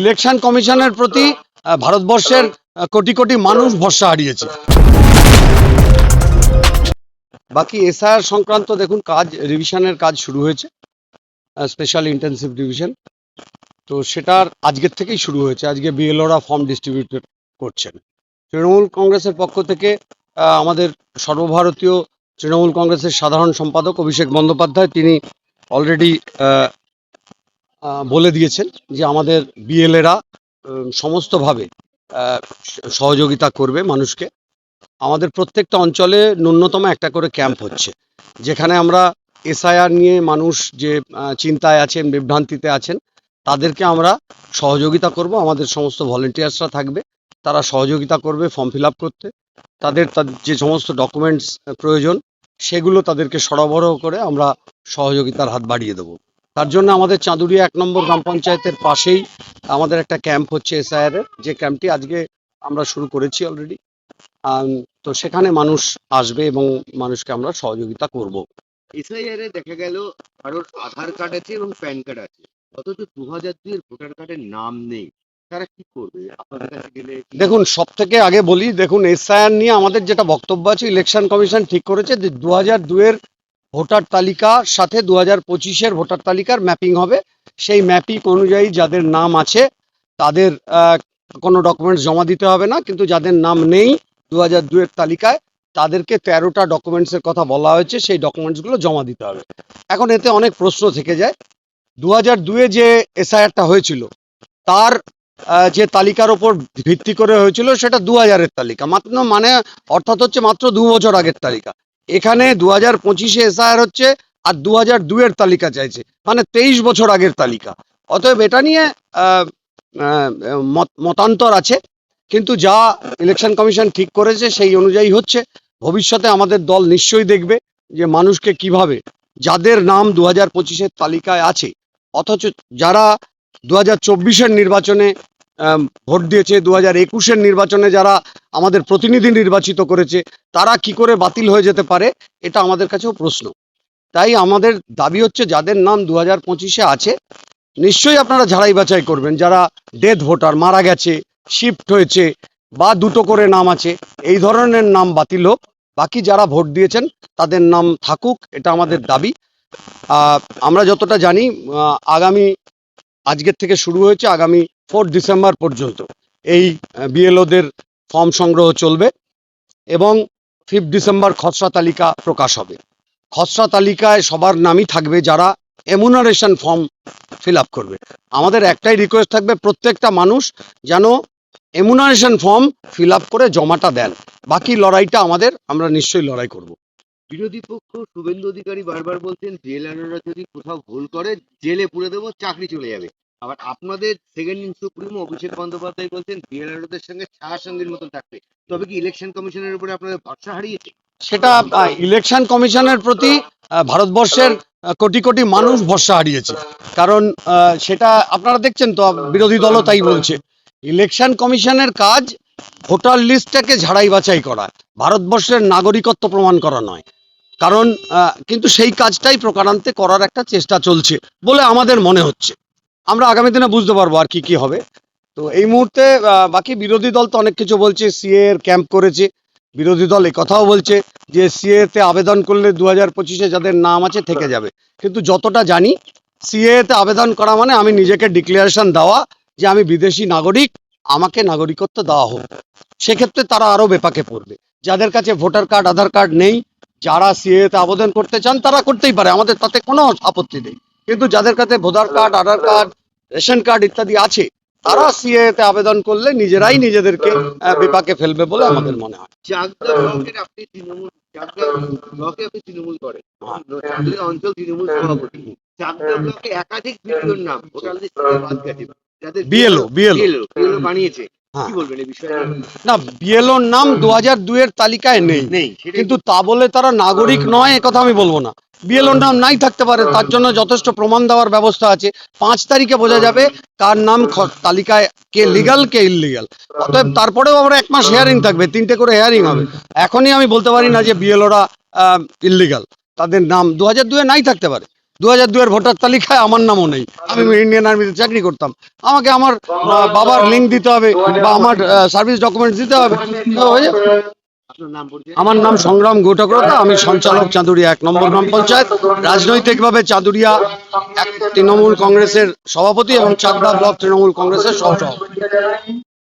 Election কমিশনের প্রতি ভারতবর্ষের কোটি কোটি মানুষ ভরসা হারিয়েছে। বাকি এসআইআর সংক্রান্ত দেখুন, কাজ রিভিশনের কাজ শুরু হয়েছে স্পেশাল ইন্টেন্সিভ রিভিশন তো সেটার আজকের থেকেই শুরু হয়েছে, আজকে বিএলওরা ফর্ম ডিস্ট্রিবিউট করছেন। তৃণমূল কংগ্রেসের পক্ষ থেকে আমাদের সর্বভারতীয় তৃণমূল কংগ্রেসের সাধারণ সম্পাদক অভিষেক বন্দ্যোপাধ্যায়, তিনি অলরেডি বলে দিয়েছেন যে আমাদের বিএলএরা সমস্তভাবে সহযোগিতা করবে মানুষকে। আমাদের প্রত্যেকটা অঞ্চলে ন্যূনতম একটা করে ক্যাম্প হচ্ছে, যেখানে আমরা এসআইআর নিয়ে মানুষ যে চিন্তায় আছেন, বিভ্রান্তিতে আছেন, তাদেরকে আমরা সহযোগিতা করব। আমাদের সমস্ত ভলেন্টিয়ার্সরা থাকবে, তারা সহযোগিতা করবে ফর্ম ফিল করতে। তাদের যে সমস্ত ডকুমেন্টস প্রয়োজন, সেগুলো তাদেরকে সরবরাহ করে আমরা সহযোগিতার হাত বাড়িয়ে দেবো। তার জন্য আমাদের চাঁদুরিয়া এক নম্বর গ্রাম পঞ্চায়েতের পাশেই আমাদের একটা ক্যাম্প হচ্ছে এসআইআর এর যে ক্যাম্পটি আজকে আমরা শুরু করেছি অলরেডি তো সেখানে মানুষ আসবে এবং মানুষকে আমরা সহযোগিতা করব। এসআইআর এ দেখা গেল কারোর আধার কার্ড আছে এবং প্যান কার্ড আছে। অথচ দু হাজার দুই ভোটার কার্ডের নাম নেই। তারা কি করবে? আপনাদের কাছে গেলে দেখুন সব থেকে আগে বলি দেখুন এসআইআর নিয়ে আমাদের যেটা বক্তব্য আছে ইলেকশন কমিশন ঠিক করেছে যে দু হাজার দুয়ের ভোটার তালিকার সাথে দু হাজার পঁচিশের ভোটার তালিকার ম্যাপিং হবে। সেই ম্যাপিং অনুযায়ী যাদের নাম আছে, তাদের কোনো ডকুমেন্টস জমা দিতে হবে না। কিন্তু যাদের নাম নেই দু হাজার দুয়ের তালিকায়, তাদেরকে তেরোটা ডকুমেন্টসের কথা বলা হয়েছে। সেই ডকুমেন্টসগুলো জমা দিতে হবে। এখন এতে অনেক প্রশ্ন থেকে যায়। দু হাজার দুয়ে যে এসআইআরটা হয়েছিল, তার যে তালিকার ওপর ভিত্তি করে হয়েছিল, সেটা দু হাজারের তালিকা। মাত্র মানে অর্থাৎ হচ্ছে মাত্র দু বছর আগের তালিকা। এখানে দু হাজার পঁচিশে এসআইআর হচ্ছে আর দু হাজার দুয়ের তালিকা চাইছে। মানে তেইশ বছর আগের তালিকা। অতএব এটা নিয়ে মতান্তর আছে। কিন্তু যা ইলেকশন কমিশন ঠিক করেছে সেই অনুযায়ী হচ্ছে, ভবিষ্যতে আমাদের দল নিশ্চয়ই দেখবে যে মানুষকে কীভাবে, যাদের নাম দু হাজার পঁচিশের তালিকায় আছে, অথচ যারা দু হাজার চব্বিশের নির্বাচনে ভোট দিয়েছে দু হাজার একুশের নির্বাচনে যারা আমাদের প্রতিনিধি নির্বাচিত করেছে, তারা কি করে বাতিল হয়ে যেতে পারে, এটা আমাদের কাছেও প্রশ্ন। তাই আমাদের দাবি হচ্ছে যাদের নাম দু হাজার পঁচিশে আছে, নিশ্চয়ই আপনারা ঝাড়াই বাছাই করবেন, যারা ডেথ ভোটার মারা গেছে শিফট হয়েছে, বা দুটো করে নাম আছে, এই ধরনের নাম বাতিল হোক, বাকি যারা ভোট দিয়েছেন, তাদের নাম থাকুক, এটা আমাদের দাবি। আমরা যতটা জানি আগামী আজকের থেকে শুরু হয়েছে আগামী ফোর ডিসেম্বর পর্যন্ত। এই বিএলওদের ফর্ম সংগ্রহ চলবে এবং ফিফথ ডিসেম্বর খসড়া তালিকা প্রকাশ হবে। খসড়া তালিকায় সবার নামই থাকবে যারা এমুনারেশন ফর্ম ফিল আপ করবে। আমাদের একটাই রিকোয়েস্ট থাকবে প্রত্যেকটা মানুষ যেন এমুনারেশন ফর্ম ফিল আপ করে জমাটা দেন। বাকি লড়াইটা আমাদের, আমরা নিশ্চয়ই লড়াই করব। বিরোধী পক্ষ শুভেন্দু অধিকারী বারবার বলছেন জেলাররা যদি কোথাও ভুল করে, জেলে পুরে দেবো, চাকরি চলে যাবে। আবার আপনাদের second in supremo Abhishek Bandyopadhyay বলছেন বিএলআরদের সঙ্গে ছায়া সঙ্গীর মতন থাকবে। তবে কি ইলেকশন কমিশনের উপরে আপনাদের ভরসা হারিয়েছে? সেটা ইলেকশন কমিশনের প্রতি ভারতবর্ষের কোটি কোটি মানুষ ভরসা হারিয়েছে। কারণ সেটা আপনারা দেখছেন তো, বিরোধী দলও তাই বলছে। ইলেকশন কমিশনের কাজ ভোটার লিস্টটাকে ঝাড়াই বাছাই করা, ভারতবর্ষের নাগরিকত্ব প্রমাণ করা নয়। কারণ কিন্তু সেই কাজটাই প্রকারান্তে করার একটা চেষ্টা চলছে বলে আমাদের মনে হচ্ছে। আমরা আগামী দিনে বুঝতে পারব আর কি কি হবে। তো এই মুহূর্তে বাকি বিরোধী দল তো অনেক কিছু বলছে, সিএ এর ক্যাম্প করেছে। বিরোধী দল কথাও বলছে যে সিএ তে আবেদন করলে দু হাজার পঁচিশে যাদের নাম আছে থেকে যাবে। কিন্তু যতটা জানি, সিএ তে আবেদন করা মানে আমি নিজেকে ডিক্লারেশন দেওয়া যে আমি বিদেশি নাগরিক, আমাকে নাগরিকত্ব দেওয়া হোক। সেক্ষেত্রে তারা আরও বেপাকে পড়বে। যাদের কাছে ভোটার কার্ড, আধার কার্ড নেই যারা সিএ তে আবেদন করতে চান তারা করতেই পারে। আমাদের তাতে কোনো আপত্তি নেই। কিন্তু যাদের কাছে voter card Aadhaar card ration card ইত্যাদি আছে তারা সিএ তে আবেদন করলে নিজেরাই নিজেদেরকে বিপাকে ফেলবে বলে আমাদের মনে হয়। বিএলও বিএলও বানিয়েছে। কি বলবেন এই বিষয়ে? না বিএলওর নাম দু হাজার দুয়ের তালিকায় নেই। নেই কিন্তু তা বলে তারা নাগরিক নয় এ কথা আমি বলব না। বিএলওর নাম নাই থাকতে পারে তার জন্য যথেষ্ট প্রমাণ দেওয়ার ব্যবস্থা আছে। পাঁচ তারিখে বোঝা যাবে কার নাম তালিকায় কে লিগাল কে ইললিগাল অতএব তারপরেও আমরা এক মাস হেয়ারিং থাকবে তিনটে করে হেয়ারিং হবে। এখনই আমি বলতে পারি না যে বিএলওরা ইললিগাল তাদের নাম দু হাজার দুয়ে নাই থাকতে পারে। দু হাজার দুয়ের ভোটার তালিকায় আমার নামও নেই। আমি ইন্ডিয়ান আর্মিতে চাকরি করতাম। আমাকে আমার বাবার লিঙ্ক দিতে হবে বা আমার সার্ভিস ডকুমেন্টস দিতে হবে। আমার নাম সংগ্রাম ঘটকরতা আমি সঞ্চালক চাঁদুরিয়া এক নম্বর গ্রাম পঞ্চায়েত। রাজনৈতিকভাবে চাঁদুরিয়া তৃণমূল কংগ্রেসের সভাপতি এবং চাকদা ব্লক তৃণমূল কংগ্রেসের সহ